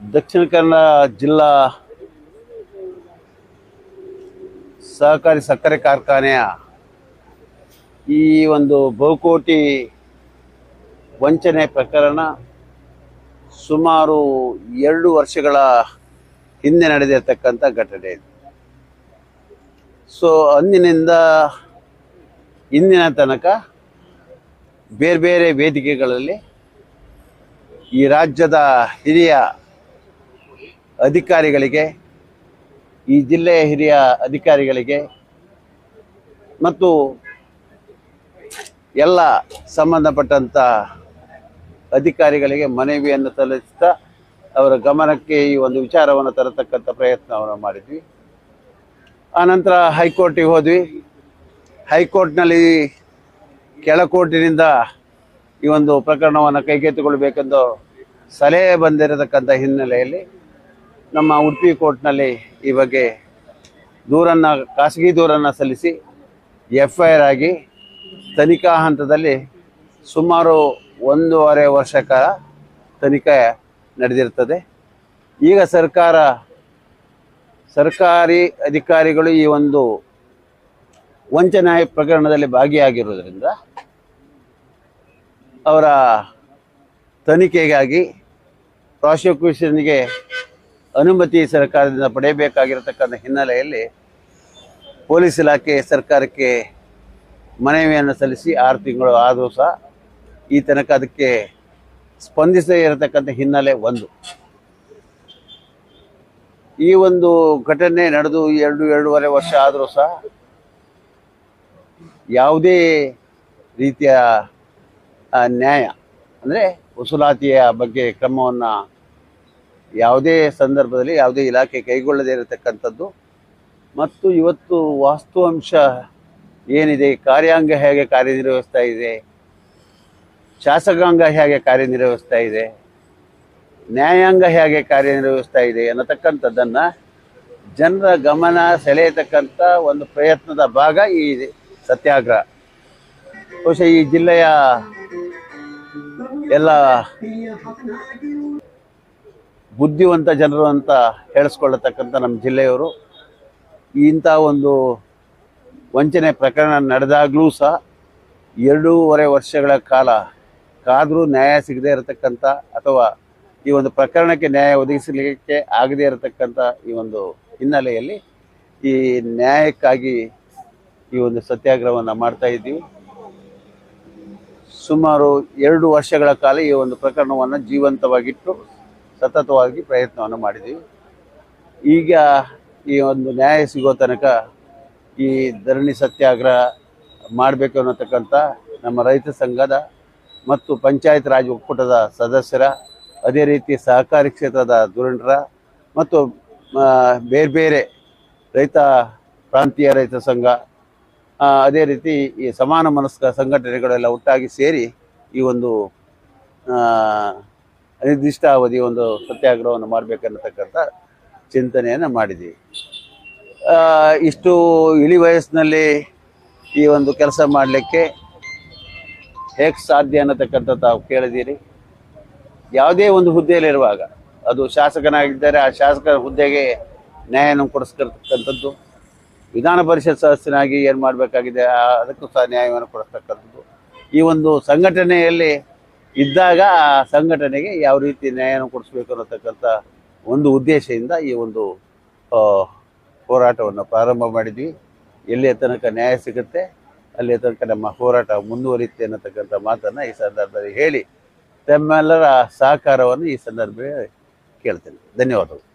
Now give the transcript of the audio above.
ದಕ್ಷಿಣ ಕನ್ನಡ ಜಿಲ್ಲಾ ಸಹಕಾರಿ ಸಕ್ಕರೆ ಕಾರ್ಖಾನೆಯ ಈ ಒಂದು ಬಹುಕೋಟಿ ವಂಚನೆ ಪ್ರಕರಣ ಸುಮಾರು ಎರಡು ವರ್ಷಗಳ ಹಿಂದೆ ನಡೆದಿರ್ತಕ್ಕಂಥ ಘಟನೆ. ಇದು ಸೊ ಅಂದಿನಿಂದ ಇಂದಿನ ತನಕ ಬೇರೆ ಬೇರೆ ವೇದಿಕೆಗಳಲ್ಲಿ ಈ ರಾಜ್ಯದ ಹಿರಿಯ ಅಧಿಕಾರಿಗಳಿಗೆ, ಈ ಜಿಲ್ಲೆಯ ಹಿರಿಯ ಅಧಿಕಾರಿಗಳಿಗೆ ಮತ್ತು ಎಲ್ಲ ಸಂಬಂಧಪಟ್ಟಂಥ ಅಧಿಕಾರಿಗಳಿಗೆ ಮನವಿಯನ್ನು ಸಲ್ಲಿಸ್ತಾ ಅವರ ಗಮನಕ್ಕೆ ಈ ಒಂದು ವಿಚಾರವನ್ನು ತರತಕ್ಕಂಥ ಪ್ರಯತ್ನವನ್ನು ಮಾಡಿದ್ವಿ. ಆನಂತರ ಹೈಕೋರ್ಟಿಗೆ ಹೋದ್ವಿ. ಹೈಕೋರ್ಟ್ನಲ್ಲಿ ಕೆಳಕೋರ್ಟಿನಿಂದ ಈ ಒಂದು ಪ್ರಕರಣವನ್ನು ಕೈಗೆತ್ತಿಕೊಳ್ಬೇಕೆಂದು ಸಲಹೆ ಬಂದಿರತಕ್ಕಂಥ ಹಿನ್ನೆಲೆಯಲ್ಲಿ ನಮ್ಮ ಉಡುಪಿ ಕೋರ್ಟ್ನಲ್ಲಿ ಈ ಬಗ್ಗೆ ದೂರನ್ನು, ಖಾಸಗಿ ದೂರನ್ನು ಸಲ್ಲಿಸಿ ಎಫ್ ಐ ಆರ್ ಆಗಿ ತನಿಖಾ ಹಂತದಲ್ಲಿ ಸುಮಾರು ಒಂದೂವರೆ ವರ್ಷ ಕಾಲ ತನಿಖೆ ನಡೆದಿರ್ತದೆ ಈಗ ಸರ್ಕಾರ, ಸರ್ಕಾರಿ ಅಧಿಕಾರಿಗಳು ಈ ಒಂದು ವಂಚನೆ ಪ್ರಕರಣದಲ್ಲಿ ಭಾಗಿಯಾಗಿರುವುದರಿಂದ ಅವರ ತನಿಖೆಗಾಗಿ ಪ್ರಾಸಿಕ್ಯೂಷನ್ಗೆ ಅನುಮತಿ ಸರ್ಕಾರದಿಂದ ಪಡೆಯಬೇಕಾಗಿರತಕ್ಕಂಥ ಹಿನ್ನೆಲೆಯಲ್ಲಿ ಪೊಲೀಸ್ ಇಲಾಖೆ ಸರ್ಕಾರಕ್ಕೆ ಮನವಿಯನ್ನು ಸಲ್ಲಿಸಿ ಆರು ತಿಂಗಳು ಆದರೂ ಸಹ ಈ ತನಕ ಅದಕ್ಕೆ ಸ್ಪಂದಿಸದೇ ಇರತಕ್ಕಂಥ ಹಿನ್ನೆಲೆ ಒಂದು. ಈ ಒಂದು ಘಟನೆ ನಡೆದು ಎರಡು, ಎರಡೂವರೆ ವರ್ಷ ಆದರೂ ಸಹ ಯಾವುದೇ ರೀತಿಯ ನ್ಯಾಯ, ಅಂದರೆ ವಸೂಲಾತಿಯ ಬಗ್ಗೆ ಕ್ರಮವನ್ನು ಯಾವುದೇ ಸಂದರ್ಭದಲ್ಲಿ ಯಾವುದೇ ಇಲಾಖೆ ಕೈಗೊಳ್ಳದೇ ಇರತಕ್ಕಂಥದ್ದು. ಮತ್ತು ಇವತ್ತು ವಾಸ್ತುವಂಶ ಏನಿದೆ? ಕಾರ್ಯಾಂಗ ಹೇಗೆ ಕಾರ್ಯನಿರ್ವಹಿಸ್ತಾ ಇದೆ? ಶಾಸಕಾಂಗ ಹೇಗೆ ಕಾರ್ಯನಿರ್ವಹಿಸ್ತಾ ಇದೆ? ನ್ಯಾಯಾಂಗ ಹೇಗೆ ಕಾರ್ಯನಿರ್ವಹಿಸ್ತಾ ಇದೆ ಅನ್ನತಕ್ಕಂಥದ್ದನ್ನು ಜನರ ಗಮನ ಸೆಳೆಯತಕ್ಕಂಥ ಒಂದು ಪ್ರಯತ್ನದ ಭಾಗ ಈ ಸತ್ಯಾಗ್ರಹ. ಬಹುಶಃ ಈ ಜಿಲ್ಲೆಯ ಎಲ್ಲ ಬುದ್ಧಿವಂತ ಜನರು ಅಂತ ಹೇಳಿಸ್ಕೊಳ್ಳತಕ್ಕಂಥ ನಮ್ಮ ಜಿಲ್ಲೆಯವರು, ಇಂಥ ಒಂದು ವಂಚನೆ ಪ್ರಕರಣ ನಡೆದಾಗಲೂ ಸಹ ಎರಡೂವರೆ ವರ್ಷಗಳ ಕಾಲ ಕಾದರೂ ನ್ಯಾಯ ಸಿಗದೇ ಇರತಕ್ಕಂಥ ಅಥವಾ ಈ ಒಂದು ಪ್ರಕರಣಕ್ಕೆ ನ್ಯಾಯ ಒದಗಿಸಲಿಕ್ಕೆ ಆಗದೇ ಇರತಕ್ಕಂಥ ಈ ಒಂದು ಹಿನ್ನೆಲೆಯಲ್ಲಿ ಈ ನ್ಯಾಯಕ್ಕಾಗಿ ಈ ಒಂದು ಸತ್ಯಾಗ್ರಹವನ್ನು ಮಾಡ್ತಾ ಇದ್ದೀವಿ. ಸುಮಾರು ಎರಡು ವರ್ಷಗಳ ಕಾಲ ಈ ಒಂದು ಪ್ರಕರಣವನ್ನು ಜೀವಂತವಾಗಿಟ್ಟು ಸತತವಾಗಿ ಪ್ರಯತ್ನವನ್ನು ಮಾಡಿದ್ದೀವಿ ಈಗ ಈ ಒಂದು ನ್ಯಾಯ ಸಿಗೋ ತನಕ ಈ ಧರಣಿ ಸತ್ಯಾಗ್ರಹ ಮಾಡಬೇಕು ಅನ್ನತಕ್ಕಂಥ ನಮ್ಮ ರೈತ ಸಂಘದ ಮತ್ತು ಪಂಚಾಯತ್ ರಾಜ್ ಒಕ್ಕೂಟದ ಸದಸ್ಯರ, ಅದೇ ರೀತಿ ಸಹಕಾರಿ ಕ್ಷೇತ್ರದ ಧುರೀಣರ ಮತ್ತು ಬೇರೆ ಬೇರೆ ರೈತ, ಪ್ರಾಂತೀಯ ರೈತ ಸಂಘ ಅದೇ ರೀತಿ ಈ ಸಮಾನ ಮನಸ್ಕ ಸಂಘಟನೆಗಳೆಲ್ಲ ಒಟ್ಟಾಗಿ ಸೇರಿ ಈ ಒಂದು ಅನಿರ್ದಿಷ್ಟ ಅವಧಿ ಒಂದು ಸತ್ಯಾಗ್ರಹವನ್ನು ಮಾಡಬೇಕನ್ನತಕ್ಕಂಥ ಚಿಂತನೆಯನ್ನು ಮಾಡಿದ್ದೀವಿ. ಇಷ್ಟು ಇಳಿ ವಯಸ್ಸಿನಲ್ಲಿ ಈ ಒಂದು ಕೆಲಸ ಮಾಡಲಿಕ್ಕೆ ಹೇಗೆ ಸಾಧ್ಯ ಅನ್ನತಕ್ಕಂಥ ತಾವು ಕೇಳಿದ್ದೀರಿ. ಯಾವುದೇ ಒಂದು ಹುದ್ದೆಯಲ್ಲಿರುವಾಗ ಅದು ಶಾಸಕನಾಗಿದ್ದರೆ ಆ ಶಾಸಕರ ಹುದ್ದೆಗೆ ನ್ಯಾಯವನ್ನು ಕೊಡಿಸ್ತಕ್ಕಂಥದ್ದು ವಿಧಾನ ಪರಿಷತ್ ಸದಸ್ಯನಾಗಿ ಏನು ಮಾಡಬೇಕಾಗಿದೆ ಅದಕ್ಕೂ ಸಹ ನ್ಯಾಯವನ್ನು ಕೊಡಿಸ್ತಕ್ಕಂಥದ್ದು. ಈ ಒಂದು ಸಂಘಟನೆಯಲ್ಲಿ ಇದ್ದಾಗ ಆ ಸಂಘಟನೆಗೆ ಯಾವ ರೀತಿ ನ್ಯಾಯವನ್ನು ಕೊಡಿಸ್ಬೇಕು ಅನ್ನತಕ್ಕಂಥ ಒಂದು ಉದ್ದೇಶದಿಂದ ಈ ಒಂದು ಹೋರಾಟವನ್ನು ಪ್ರಾರಂಭ ಮಾಡಿದ್ವಿ. ಎಲ್ಲಿಯ ತನಕ ನ್ಯಾಯ ಸಿಗುತ್ತೆ ಅಲ್ಲಿಯ ತನಕ ನಮ್ಮ ಹೋರಾಟ ಮುಂದುವರಿಯುತ್ತೆ ಅನ್ನತಕ್ಕಂಥ ಮಾತನ್ನು ಈ ಸಂದರ್ಭದಲ್ಲಿ ಹೇಳಿ, ತಮ್ಮೆಲ್ಲರ ಸಹಕಾರವನ್ನು ಈ ಸಂದರ್ಭದಲ್ಲಿ ಕೇಳ್ತೇನೆ. ಧನ್ಯವಾದಗಳು.